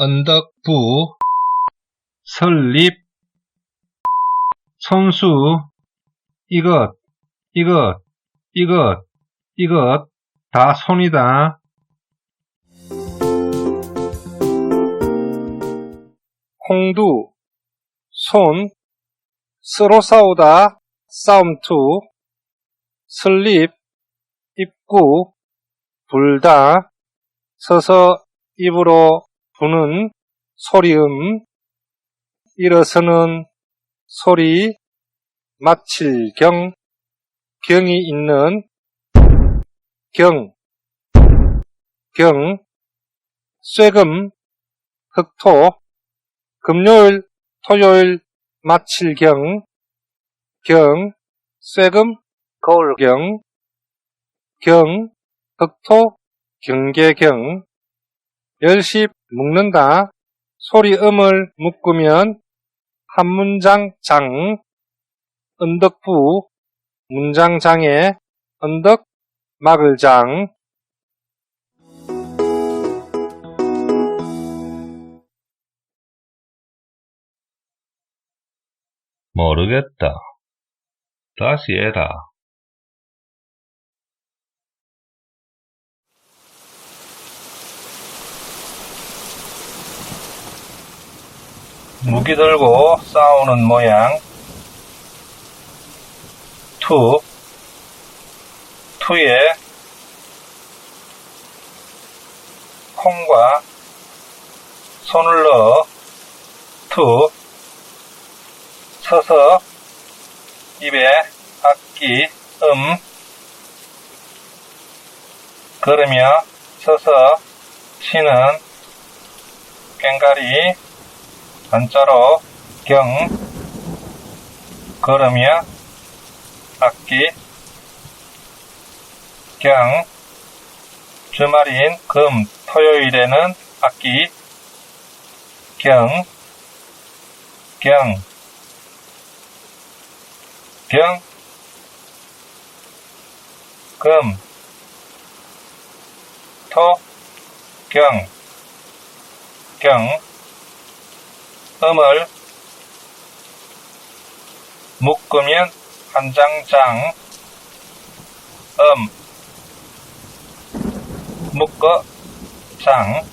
언덕부, 설립, 손수, 이것, 이것, 이것, 이것, 다 손이다. 홍두, 손, 서로 싸우다, 싸움투, 설립, 입구, 불다, 서서 입으로 부는 소리음, 일어서는 소리, 마칠 경, 경이 있는 경, 경, 쇠금, 흑토, 금요일, 토요일, 마칠 경, 경, 쇠금, 거울경, 경, 흑토, 경계경, 열십 묶는다, 소리 음을 묶으면 한 문장 장, 언덕부, 문장 장에 언덕, 막을 장, 모르겠다. 다시 해라. 무기 들고 싸우는 모양. 투. 투에 콩과 손을 넣어 투. 서서 입에 악기 음 걸으며 서서 쉬는 꽹가리 한자로 경 걸으며 악기 경 주말인 금 토요일에는 악기 경 경, 병, 금, 토, 경, 경, 음을 묶으면 한 장장, 음, 묶어, 장,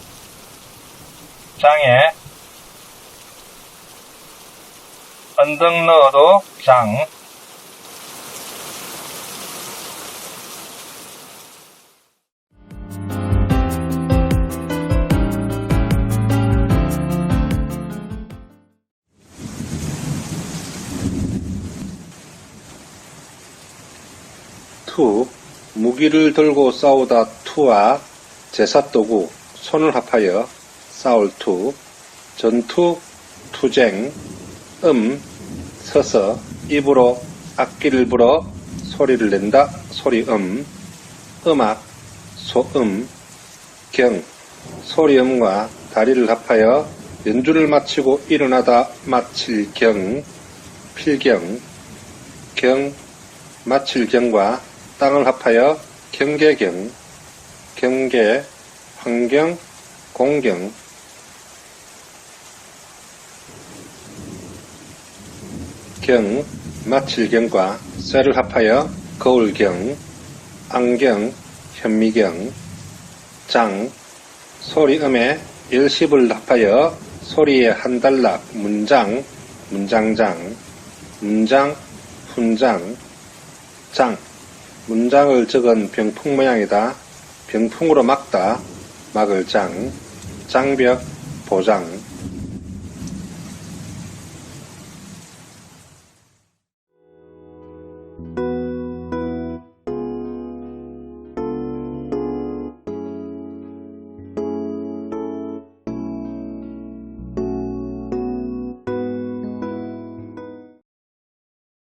장에 언덕 넣어도 장, 투, 무기를 들고 싸우다 투와 제사도구, 손을 합하여 싸울 투, 전투, 투쟁, 음, 서서 입으로 악기를 불어 소리를 낸다, 소리음, 음악, 소음, 경, 소리음과 다리를 합하여 연주를 마치고 일어나다 마칠 경, 필경, 경, 마칠 경과 땅을 합하여 경계경, 경계, 환경, 공경, 경, 마칠경과 쇠를 합하여 거울경, 안경, 현미경, 장, 소리음에 일십을 합하여 소리의 한 단락, 문장, 문장장, 문장, 훈장, 장, 문장을 적은 병풍 모양이다. 병풍으로 막다. 막을 장, 장벽, 보장,